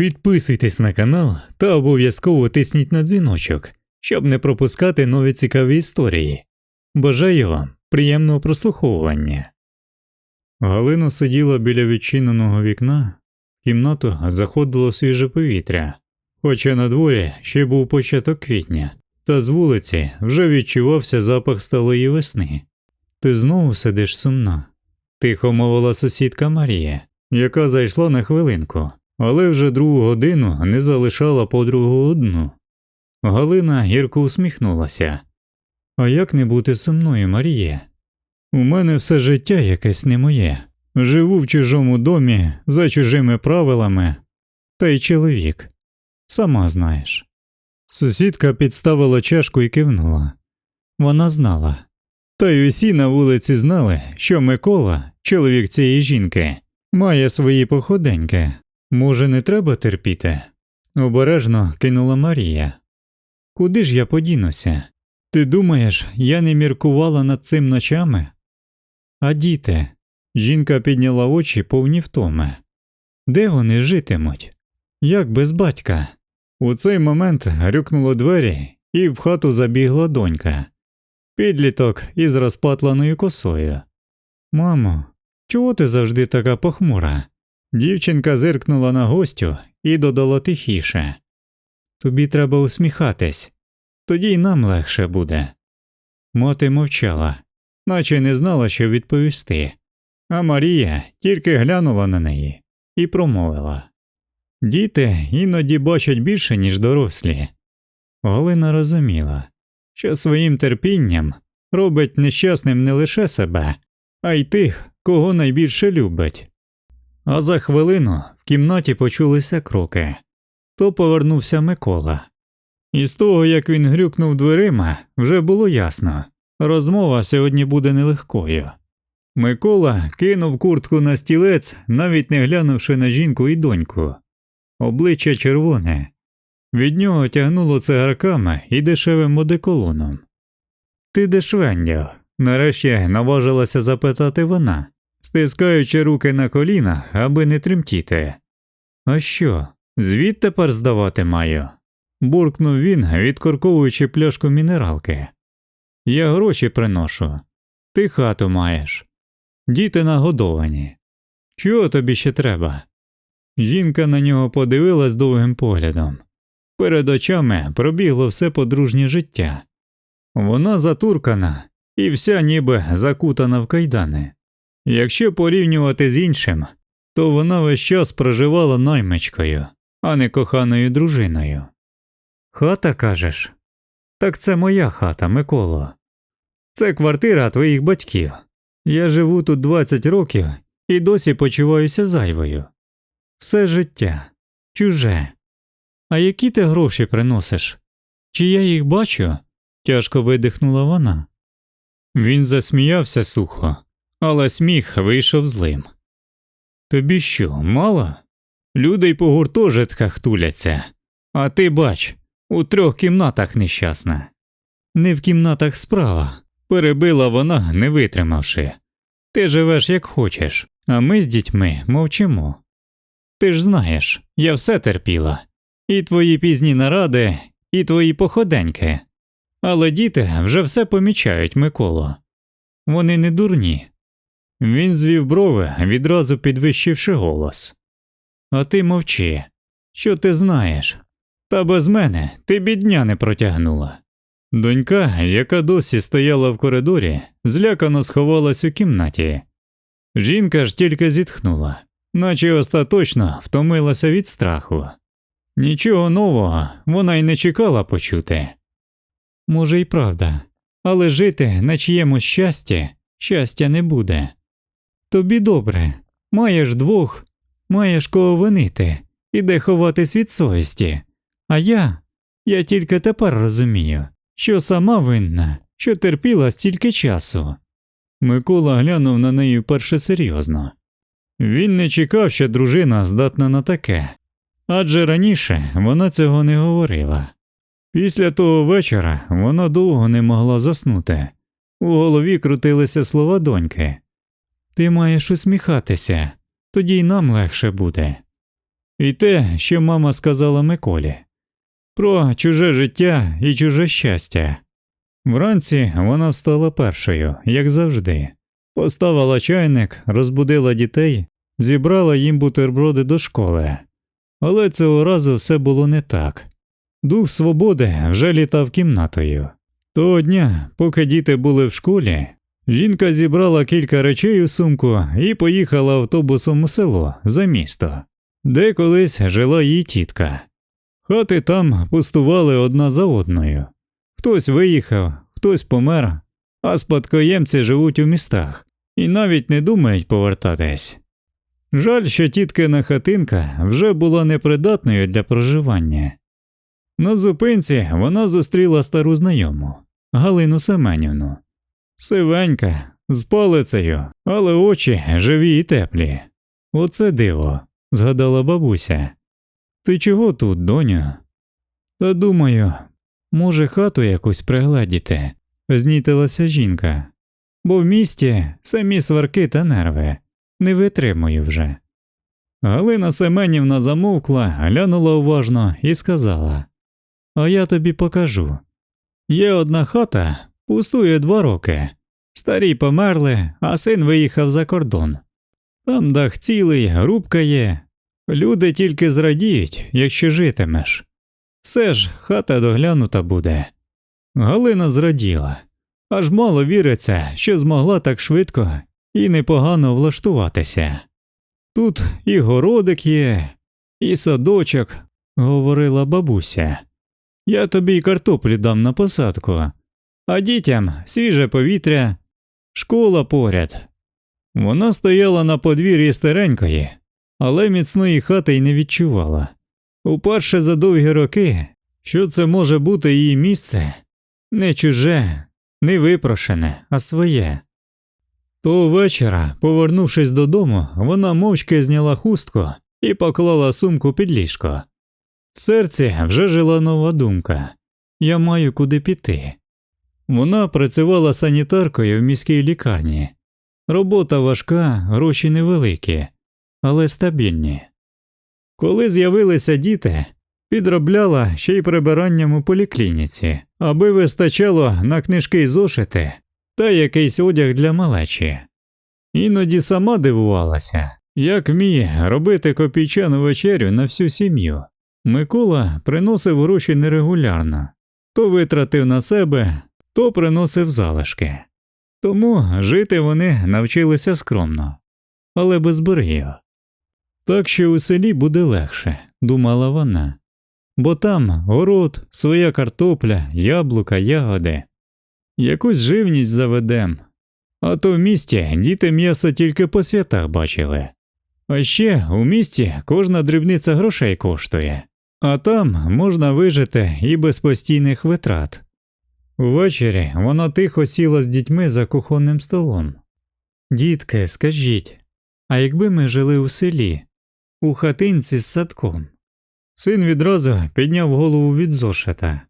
Підписуйтесь на канал та обов'язково тисніть на дзвіночок, щоб не пропускати нові цікаві історії. Бажаю вам приємного прослуховування. Галина сиділа біля відчиненого вікна, в кімнату заходило свіже повітря, хоча на дворі ще був початок квітня, та з вулиці вже відчувався запах сталої весни. Ти знову сидиш сумна, тихо мовила сусідка Марія, яка зайшла на хвилинку, але вже другу годину не залишала подругу одну. Галина гірко усміхнулася. А як не бути сумною, Маріє? У мене все життя якесь не моє. Живу в чужому домі, за чужими правилами, та й чоловік. Сама знаєш. Сусідка підставила чашку і кивнула. Вона знала. Та й усі на вулиці знали, що Микола, чоловік цієї жінки, має свої походеньки. Може, не треба терпіти? Обережно кинула Марія. Куди ж я подінуся? Ти думаєш, я не міркувала над цим ночами? А діти? Жінка підняла очі повні втоми. Де вони житимуть? Як без батька? У цей момент грюкнуло двері, і в хату забігла донька. Підліток із розпатланою косою. Мамо, чого ти завжди така похмура? Дівчинка зиркнула на гостю і додала тихіше. Тобі треба усміхатись, тоді й нам легше буде. Мати мовчала, наче не знала, що відповісти, а Марія тільки глянула на неї і промовила Діти іноді бачать більше, ніж дорослі. Галина розуміла, що своїм терпінням робить нещасним не лише себе, а й тих, кого найбільше любить. А за хвилину в кімнаті почулися кроки. То повернувся Микола. І з того, як він грюкнув дверима, вже було ясно розмова сьогодні буде нелегкою. Микола кинув куртку на стілець, навіть не глянувши на жінку і доньку. Обличчя червоне. Від нього тягнуло цигарками і дешевим одеколоном. Ти де швендяв? Нарешті наважилася запитати вона, стискаючи руки на колінах, аби не тремтіти. А що, звід тепер здавати маю? буркнув він, відкорковуючи пляшку мінералки. Я гроші приношу. Ти хату маєш. Діти нагодовані. Чого тобі ще треба? Жінка на нього подивилась довгим поглядом. Перед очами пробігло все подружнє життя. Вона затуркана і вся ніби закутана в кайдани. Якщо порівнювати з іншим, то вона весь час проживала наймичкою, а не коханою дружиною. Хата кажеш? Так це моя хата, Миколо. Це квартира твоїх батьків. Я живу тут 20 років і досі почуваюся зайвою. Все життя чуже. А які ти гроші приносиш? Чи я їх бачу? тяжко видихнула вона. Він засміявся сухо, але сміх вийшов злим. Тобі що, мало? Люди й по гуртожитках туляться, а ти бач, у трьох кімнатах нещасна. Не в кімнатах справа, перебила вона, не витримавши. Ти живеш як хочеш, а ми з дітьми мовчимо. Ти ж знаєш, я все терпіла, і твої пізні наради, і твої походеньки. Але діти вже все помічають, Миколо. Вони не дурні. Він звів брови, відразу підвищивши голос. А ти мовчи. Що ти знаєш? Та без мене ти бідня не протягнула. Донька, яка досі стояла в коридорі, злякано сховалась у кімнаті. Жінка ж тільки зітхнула, наче остаточно втомилася від страху. Нічого нового вона й не чекала почути. Може, й правда, але жити на чиємусь щасті щастя не буде. Тобі добре, маєш двох, маєш кого винити і де ховатись від совісті. А я, я тільки тепер розумію, що сама винна, що терпіла стільки часу. Микола глянув на неї вперше серйозно. Він не чекав, що дружина здатна на таке, адже раніше вона цього не говорила. Після того вечора вона довго не могла заснути. У голові крутилися слова доньки. Ти маєш усміхатися, тоді й нам легше буде. І те, що мама сказала Миколі про чуже життя і чуже щастя. Вранці вона встала першою, як завжди, поставила чайник, розбудила дітей, зібрала їм бутерброди до школи. Але цього разу все було не так. Дух свободи вже літав кімнатою. Того дня, поки діти були в школі, жінка зібрала кілька речей у сумку і поїхала автобусом у село за місто, де колись жила її тітка. Хати там пустували одна за одною. Хтось виїхав, хтось помер, а спадкоємці живуть у містах і навіть не думають повертатись. Жаль, що тіткина хатинка вже була непридатною для проживання. На зупинці вона зустріла стару знайому Галину Семенівну. Сивенька, з палицею, але очі живі і теплі. Оце диво, згадала бабуся. Ти чого тут, доню? Та думаю, може, хату якусь пригледіти, знітилася жінка, бо в місті самі сварки та нерви, не витримую вже. Галина Семенівна замовкла, глянула уважно і сказала А я тобі покажу. Є одна хата, пустує два роки. Старі померли, а син виїхав за кордон. Там дах цілий, грубка є. Люди тільки зрадіють, якщо житимеш. Все ж хата доглянута буде. Галина зраділа, аж мало віриться, що змогла так швидко і непогано влаштуватися. Тут і городик є, і садочок, говорила бабуся. Я тобі й картоплі дам на посадку, а дітям свіже повітря, школа поряд. Вона стояла на подвір'ї старенької, але міцної хати й не відчувала. Уперше за довгі роки, що це може бути її місце, не чуже, не випрошене, а своє. Того вечора, повернувшись додому, вона мовчки зняла хустку і поклала сумку під ліжко. В серці вже жила нова думка я маю куди піти. Вона працювала санітаркою в міській лікарні. Робота важка, гроші невеликі, але стабільні. Коли з'явилися діти, підробляла ще й прибиранням у поліклініці, аби вистачало на книжки й зошити та якийсь одяг для малечі. Іноді сама дивувалася, як вміє робити копійчану вечерю на всю сім'ю. Микола приносив гроші нерегулярно то витратив на себе, то приносив залишки. Тому жити вони навчилися скромно, але без боргів. Так що у селі буде легше, думала вона, бо там город, своя картопля, яблука, ягоди, якусь живність заведем, а то в місті діти м'ясо тільки по святах бачили. А ще у місті кожна дрібниця грошей коштує, а там можна вижити і без постійних витрат. Ввечері вона тихо сіла з дітьми за кухонним столом. Дітки, скажіть, а якби ми жили у селі, у хатинці з садком? Син відразу підняв голову від зошита.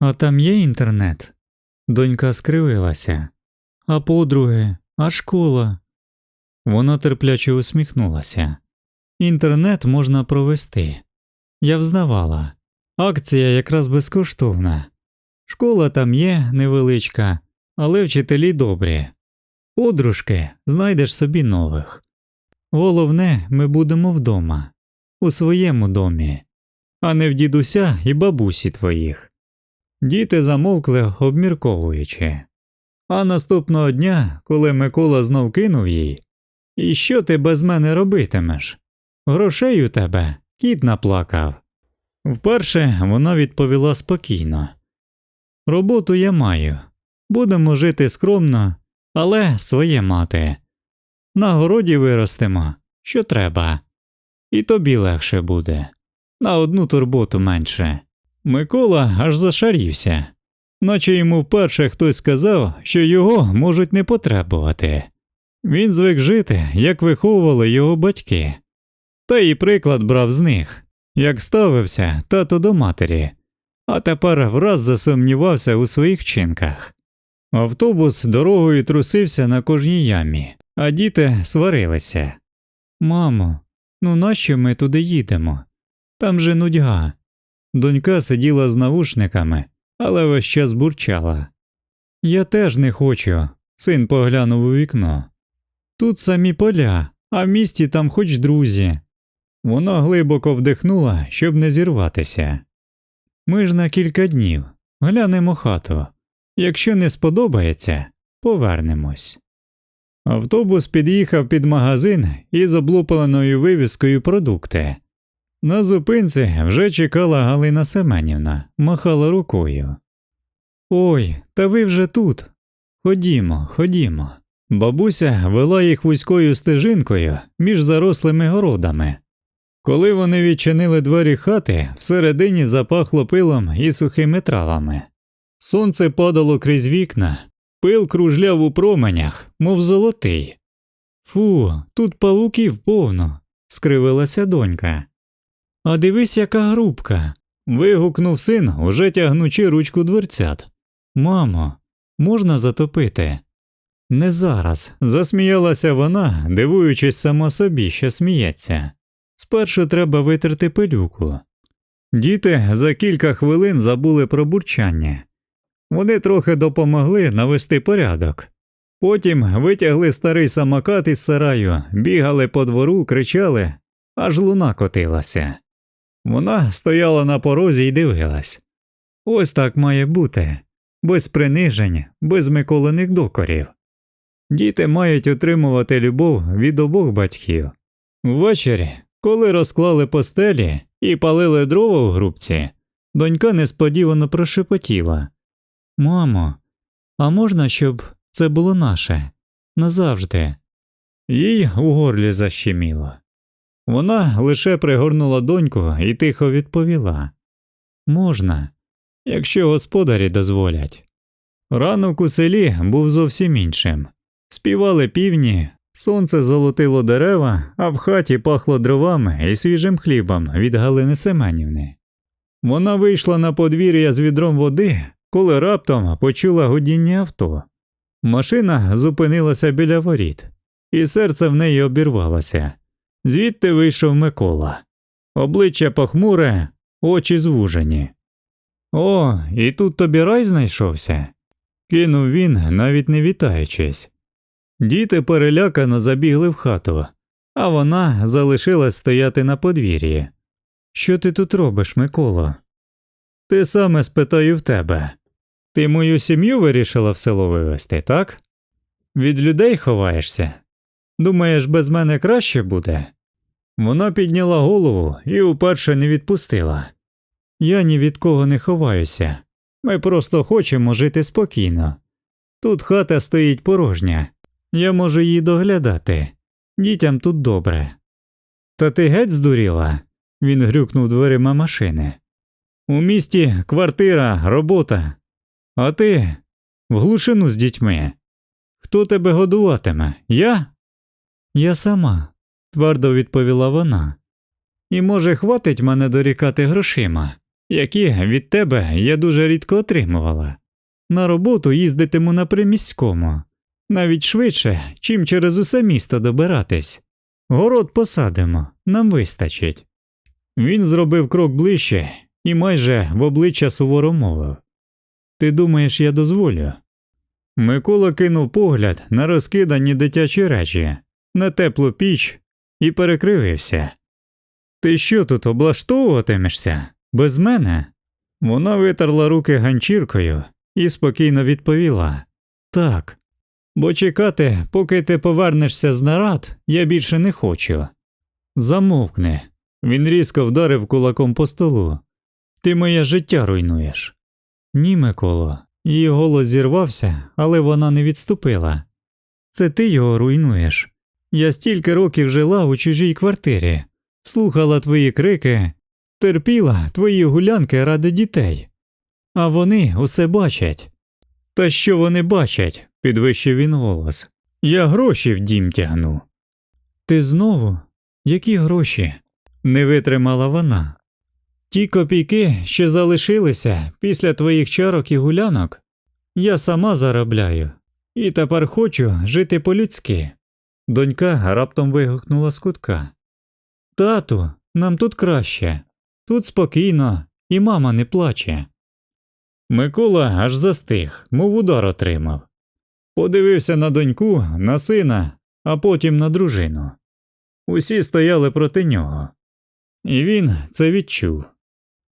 А там є інтернет? Донька скривилася. А подруги, а школа? Вона терпляче усміхнулася. Інтернет можна провести. Я взнавала. Акція якраз безкоштовна. Школа там є невеличка, але вчителі добрі. Подружки знайдеш собі нових. Головне, ми будемо вдома, у своєму домі, а не в дідуся і бабусі твоїх. Діти замовкли, обмірковуючи. А наступного дня, коли Микола знов кинув їй, і що ти без мене робитимеш? Грошей у тебе кіт наплакав. Вперше вона відповіла спокійно. Роботу я маю, будемо жити скромно, але своє мати. На городі виростемо, що треба, і тобі легше буде, на одну турботу менше. Микола аж зашарівся, наче йому вперше хтось сказав, що його можуть не потребувати. Він звик жити, як виховували його батьки, та і приклад брав з них, як ставився тато до матері, а тепер враз засумнівався у своїх вчинках. Автобус дорогою трусився на кожній ямі, а діти сварилися. Мамо, Ну нащо ми туди їдемо? Там же нудьга. Донька сиділа з навушниками, але весь час бурчала. Я теж не хочу, син поглянув у вікно. Тут самі поля, а в місті там хоч друзі. Вона глибоко вдихнула, щоб не зірватися. Ми ж на кілька днів глянемо хату. Якщо не сподобається, повернемось. Автобус під'їхав під магазин із облупленою вивіскою продукти. На зупинці вже чекала Галина Семенівна, махала рукою. Ой, та ви вже тут. Ходімо, ходімо. Бабуся вела їх вузькою стежинкою між зарослими городами. Коли вони відчинили двері хати, всередині запахло пилом і сухими травами. Сонце падало крізь вікна, пил кружляв у променях, мов золотий. Фу, тут павуків повно, скривилася донька. А дивись, яка грубка. вигукнув син, уже тягнучи ручку дверцят. Мамо, можна затопити? Не зараз, засміялася вона, дивуючись сама собі, що сміється. Спершу треба витерти пилюку. Діти за кілька хвилин забули про бурчання. Вони трохи допомогли навести порядок. Потім витягли старий самокат із сараю, бігали по двору, кричали, аж луна котилася. Вона стояла на порозі і дивилась. Ось так має бути, без принижень, без миколених докорів. Діти мають отримувати любов від обох батьків. Ввечері, коли розклали постелі і палили дрова в грубці, донька несподівано прошепотіла Мамо, а можна, щоб це було наше назавжди? Їй у горлі защеміло. Вона лише пригорнула доньку і тихо відповіла Можна, якщо господарі дозволять. Ранок у селі був зовсім іншим. Співали півні, сонце золотило дерева, а в хаті пахло дровами і свіжим хлібом від Галини Семенівни. Вона вийшла на подвір'я з відром води, коли раптом почула гудіння авто. Машина зупинилася біля воріт, і серце в неї обірвалося. Звідти вийшов Микола. Обличчя похмуре, очі звужені. О, і тут тобі рай знайшовся. кинув він, навіть не вітаючись. Діти перелякано забігли в хату, а вона залишилась стояти на подвір'ї. Що ти тут робиш, Миколо? Ти саме спитаю в тебе. Ти мою сім'ю вирішила в село вивезти, так? Від людей ховаєшся? Думаєш, без мене краще буде? Вона підняла голову і уперше не відпустила. Я ні від кого не ховаюся. Ми просто хочемо жити спокійно. Тут хата стоїть порожня, я можу її доглядати. Дітям тут добре. Та ти геть здуріла? Він грюкнув дверима машини. У місті квартира, робота. А ти в глушину з дітьми. Хто тебе годуватиме? Я? Я сама, твердо відповіла вона. І, може, хватить мене дорікати грошима, які від тебе я дуже рідко отримувала. На роботу їздитиму на приміському, навіть швидше, чим через усе місто добиратись. Город посадимо, нам вистачить. Він зробив крок ближче і майже в обличчя суворо мовив Ти думаєш, я дозволю? Микола кинув погляд на розкидані дитячі речі, на теплу піч і перекривився. Ти що тут облаштовуватимешся? Без мене? Вона витерла руки ганчіркою і спокійно відповіла Так, бо чекати, поки ти повернешся з нарад, я більше не хочу. Замовкни. Він різко вдарив кулаком по столу. Ти моє життя руйнуєш. Ні, Миколо. Її голос зірвався, але вона не відступила. Це ти його руйнуєш. Я стільки років жила у чужій квартирі, слухала твої крики, терпіла твої гулянки ради дітей. А вони усе бачать. Та що вони бачать? підвищив він голос. Я гроші в дім тягну. Ти знову? Які гроші? не витримала вона. Ті копійки, що залишилися після твоїх чарок і гулянок, я сама заробляю, і тепер хочу жити по-людськи. Донька раптом вигукнула з кутка. Тату, нам тут краще. Тут спокійно, і мама не плаче. Микола аж застиг, мов удар отримав. Подивився на доньку, на сина, а потім на дружину. Усі стояли проти нього. І він це відчув.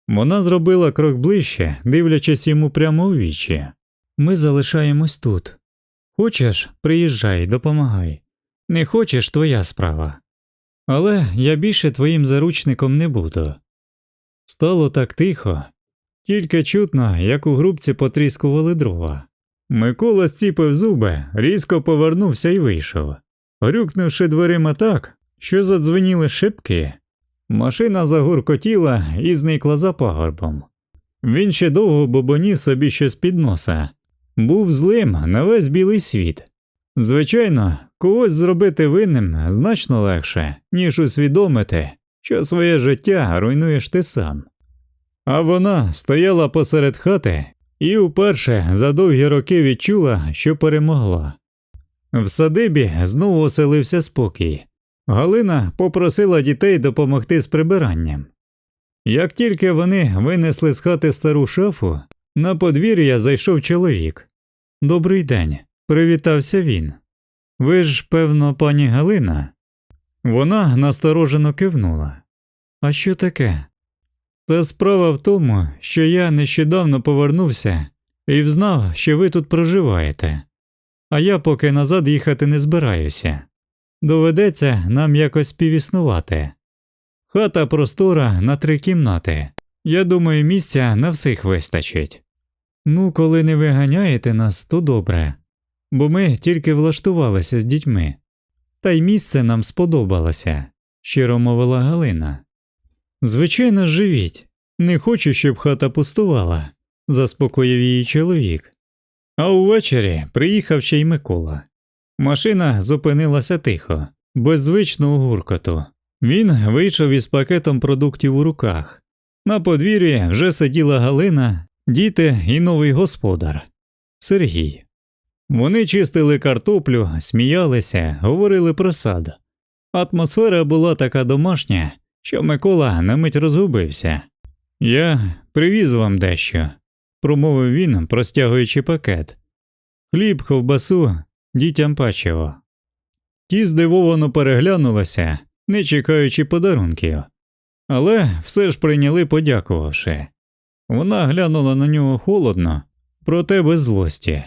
Вона зробила крок ближче, дивлячись йому прямо у вічі. Ми залишаємось тут. Хочеш, приїжджай, допомагай. Не хочеш твоя справа. Але я більше твоїм заручником не буду. Стало так тихо, тільки чутно, як у грубці потріскували дрова. Микола зціпив зуби, різко повернувся і вийшов, грюкнувши дверима так, що задзвеніли шибки. Машина загуркотіла і зникла за пагорбом. Він ще довго бобонів собі щось під носа, був злим на весь білий світ. Звичайно, когось зробити винним значно легше, ніж усвідомити, що своє життя руйнуєш ти сам. А вона стояла посеред хати і вперше за довгі роки відчула, що перемогла. В садибі знову оселився спокій. Галина попросила дітей допомогти з прибиранням. Як тільки вони винесли з хати стару шафу, на подвір'я зайшов чоловік. Добрий день, привітався він. Ви ж, певно, пані Галина? Вона насторожено кивнула. А що таке? Та справа в тому, що я нещодавно повернувся і взнав, що ви тут проживаєте, а я поки назад їхати не збираюся. Доведеться нам якось співіснувати. Хата простора на три кімнати. Я думаю, місця на всіх вистачить. Ну, коли не виганяєте нас, то добре, бо ми тільки влаштувалися з дітьми. Та й місце нам сподобалося, щиро мовила Галина. Звичайно, живіть. Не хочу, щоб хата пустувала, заспокоїв її чоловік. А увечері приїхав ще й Микола. Машина зупинилася тихо, без звичного гуркоту. Він вийшов із пакетом продуктів у руках. На подвір'ї вже сиділа Галина, діти і новий господар Сергій. Вони чистили картоплю, сміялися, говорили про сад. Атмосфера була така домашня, що Микола на мить розгубився. Я привіз вам дещо, промовив він, простягуючи пакет. Хліб, ковбасу, дітям пачиво. Ті здивовано переглянулися, не чекаючи подарунків, але все ж прийняли, подякувавши. Вона глянула на нього холодно, проте без злості.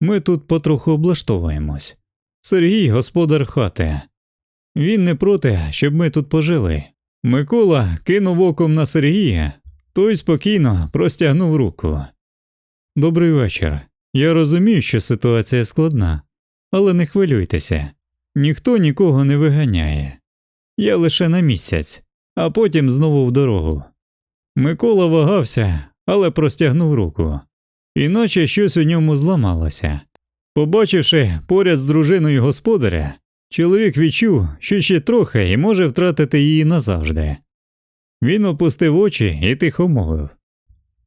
Ми тут потроху облаштовуємось. Сергій господар хати. Він не проти, щоб ми тут пожили. Микола кинув оком на Сергія, той спокійно простягнув руку. Добрий вечір. Я розумію, що ситуація складна, але не хвилюйтеся, ніхто нікого не виганяє. Я лише на місяць, а потім знову в дорогу. Микола вагався, але простягнув руку, іначе щось у ньому зламалося. Побачивши поряд з дружиною господаря, чоловік відчув, що ще трохи і може втратити її назавжди. Він опустив очі і тихо мовив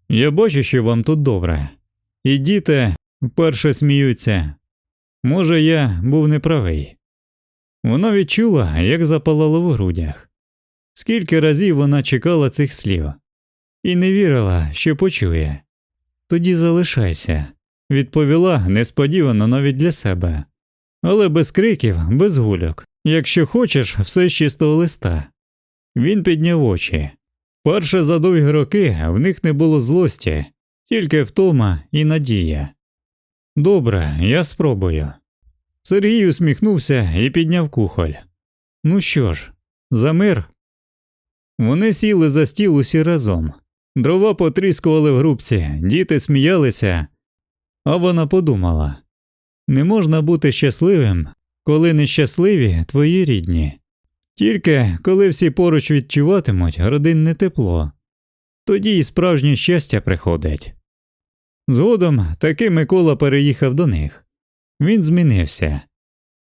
Я бачу, що вам тут добре, і діти вперше сміються. Може, я був неправий. Вона відчула, як запалало в грудях. Скільки разів вона чекала цих слів і не вірила, що почує. Тоді залишайся, відповіла несподівано навіть для себе, але без криків, без гульок. Якщо хочеш, все з чистого листа. Він підняв очі. Перше за довгі роки в них не було злості, тільки втома і надія. Добре, я спробую. Сергій усміхнувся і підняв кухоль. Ну що ж, за мир. Вони сіли за стіл усі разом. Дрова потріскували в грубці, діти сміялися, а вона подумала не можна бути щасливим, коли нещасливі твої рідні. Тільки коли всі поруч відчуватимуть родинне тепло, тоді й справжнє щастя приходить. Згодом таки Микола переїхав до них. Він змінився,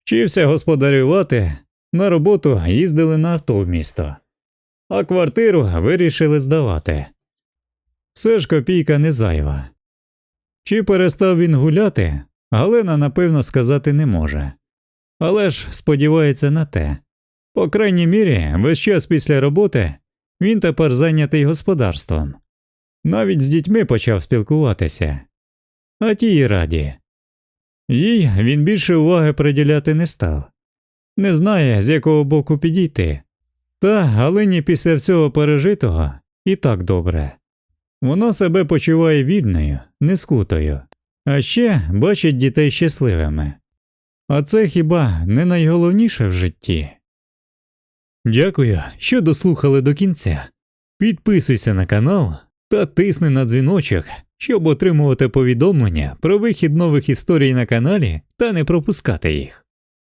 вчився господарювати, на роботу їздили на авто в місто, а квартиру вирішили здавати. Все ж копійка не зайва. Чи перестав він гуляти, Галина напевно сказати не може, але ж сподівається на те. По крайній мірі, весь час після роботи він тепер зайнятий господарством. Навіть з дітьми почав спілкуватися. А ті й раді. Їй він більше уваги приділяти не став. Не знає, з якого боку підійти. Та Галині після всього пережитого і так добре. Вона себе почуває вільною, нескутою, а ще бачить дітей щасливими. А це хіба не найголовніше в житті? Дякую, що дослухали до кінця. Підписуйся на канал та тисни на дзвіночок, щоб отримувати повідомлення про вихід нових історій на каналі та не пропускати їх.